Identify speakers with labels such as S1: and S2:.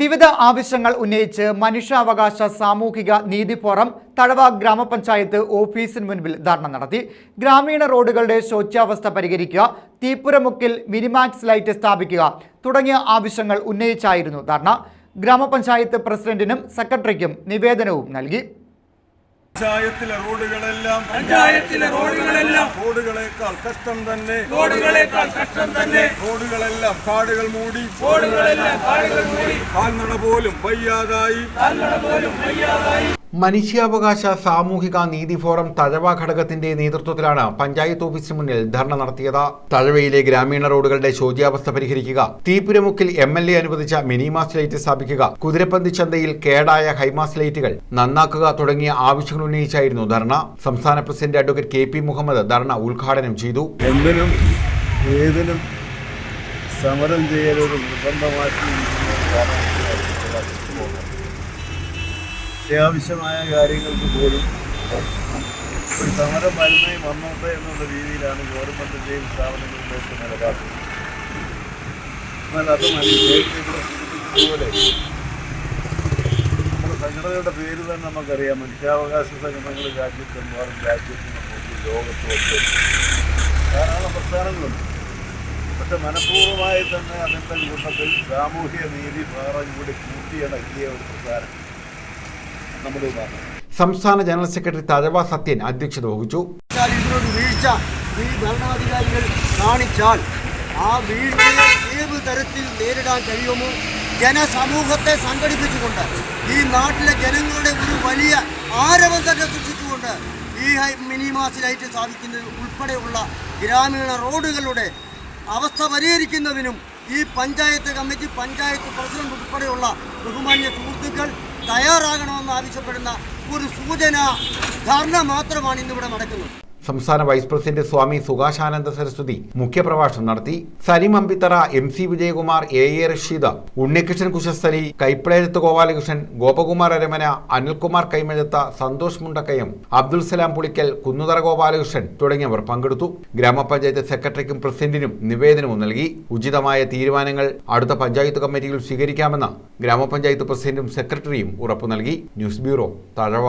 S1: വിവിധ ആവശ്യങ്ങൾ ഉന്നയിച്ച് മനുഷ്യാവകാശ സാമൂഹിക നീതി ഫോറം തഴവ ഗ്രാമപഞ്ചായത്ത് ഓഫീസിന് മുൻപിൽ ധർണ നടത്തി. ഗ്രാമീണ റോഡുകളുടെ ശോച്യാവസ്ഥ പരിഹരിക്കുക തീപ്പുരമുക്കിൽ മിനിമാക്സ് ലൈറ്റ് സ്ഥാപിക്കുക തുടങ്ങിയ ആവശ്യങ്ങൾ ഉന്നയിച്ചായിരുന്നു ധർണ. ഗ്രാമപഞ്ചായത്ത് പ്രസിഡന്റിനും സെക്രട്ടറിക്കും നിവേദനവും നൽകി.
S2: പഞ്ചായത്തിലെ റോഡുകളെല്ലാം
S3: പഞ്ചായത്തിലെ റോഡുകളെല്ലാം
S2: റോഡുകളേക്കാൾ കഷ്ടം തന്നെ.
S3: റോഡുകളേക്കാൾ കഷ്ടം തന്നെ.
S2: റോഡുകളെല്ലാം കാടുകൾ മൂടി.
S3: റോഡുകളെല്ലാം കാടുകൾ മൂടി.
S2: കാൽനട പോലും വയ്യാതായി.
S3: കാൽനട പോലും വയ്യാതായി.
S4: മനുഷ്യാവകാശ സാമൂഹിക നീതി ഫോറം തഴവ ഘടകത്തിന്റെ നേതൃത്വത്തിലാണ് പഞ്ചായത്ത് ഓഫീസിന് മുന്നിൽ ധർണ നടത്തിയത്. തഴവയിലെ ഗ്രാമീണ റോഡുകളുടെ ശോചിയാവസ്ഥ പരിഹരിക്കുക. തീപുരമുക്കിൽ എം എൽ എ അനുവദിച്ച മിനിമാസ് ലൈറ്റ് സ്ഥാപിക്കുക. കുതിരപ്പന്തി ചന്തയിൽ കേടായ ഹൈമാസ് ലൈറ്റുകൾ നന്നാക്കുക തുടങ്ങിയ ആവശ്യങ്ങൾ ഉന്നയിച്ചായിരുന്നു ധർണ. സംസ്ഥാന president advocate K P Muhammad ധർണ ഉദ്ഘാടനം ചെയ്തു.
S5: സമരം ചെയ്യലൊരു നിർബന്ധമാക്കി. അത്യാവശ്യമായ കാര്യങ്ങൾക്ക് പോലും ഒരു സമരം വരുന്നേ വന്നോട്ടെ എന്നുള്ള രീതിയിലാണ് ഗവൺമെന്റിന്റെയും സ്ഥാപനങ്ങളുടെയൊക്കെ നിലപാട് എന്നാൽ അത് മനുഷ്യരെ നമ്മുടെ സംഘടനയുടെ പേര് തന്നെ നമുക്കറിയാം. മനുഷ്യാവകാശ സംഘടനകൾ രാജ്യത്തെമ്പാടും രാജ്യത്തിന് നോക്കി ലോകത്തുമൊക്കെ ധാരാളം പ്രസ്ഥാനങ്ങളുണ്ട്. പക്ഷെ മനഃപൂർവമായി തന്നെ അതിന്റെ കൂട്ടത്തിൽ സാമൂഹ്യ നീതി ഭാരം കൂടി കൂട്ടിയടക്കിയ ഒരു പ്രസ്ഥാനം. നമ്മുടെ
S4: സംസ്ഥാന ജനറൽ സെക്രട്ടറി തഴവ സത്യൻ അധ്യക്ഷത വഹിച്ചു.
S6: ഇതിനൊരു വീഴ്ച. ഈ ഭരണാധികാരികൾ കാണിച്ചാൽ ആ വീഴ്ചയെ ഏത് തരത്തിൽ നേരിടാൻ കഴിയുമോ ജനസമൂഹത്തെ സംഘടിപ്പിച്ചുകൊണ്ട് ഈ നാട്ടിലെ ജനങ്ങളുടെ ഒരു വലിയ ആരവം തന്നെ സൃഷ്ടിച്ചുകൊണ്ട് ഈ മിനി മാസിലായിട്ട് ലൈറ്റ് സ്ഥാപിക്കുന്നത് ഉൾപ്പെടെയുള്ള ഗ്രാമീണ റോഡുകളുടെ അവസ്ഥ പരിഹരിക്കുന്നതിനും ഈ പഞ്ചായത്ത് കമ്മിറ്റി പഞ്ചായത്ത് പ്രസിഡന്റ് ഉൾപ്പെടെയുള്ള ബഹുമാന്യ സുഹൃത്തുക്കൾ തയ്യാറാകണമെന്ന് ആവശ്യപ്പെടുന്ന ഒരു സൂചന ധർണ മാത്രമാണ് ഇന്നിവിടെ നടക്കുന്നത്.
S4: സംസ്ഥാന വൈസ് പ്രസിഡന്റ് സ്വാമി സുഖാശാനന്ദ സരസ്വതി മുഖ്യപ്രഭാഷണം നടത്തി. Salim Ambithara M C Vijayakumar A A Rasheed Unnikrishnan Kushasthali Kaippalayath Gopalakrishnan Gopakumar Aramana Anilkumar Kaimazhath Santhosh Mundakkayam Abdul Salam Pulickal Kunnuthara Gopalakrishnan തുടങ്ങിയവർ പങ്കെടുത്തു. ഗ്രാമപഞ്ചായത്ത് സെക്രട്ടറിക്കും പ്രസിഡന്റിനും നിവേദനവും നൽകി. ഉചിതമായ തീരുമാനങ്ങൾ അടുത്ത പഞ്ചായത്ത് കമ്മിറ്റിയിൽ സ്വീകരിക്കാമെന്ന് ഗ്രാമപഞ്ചായത്ത് പ്രസിഡന്റും സെക്രട്ടറിയും ഉറപ്പു നൽകി ന്യൂസ് ബ്യൂറോ തഴവ.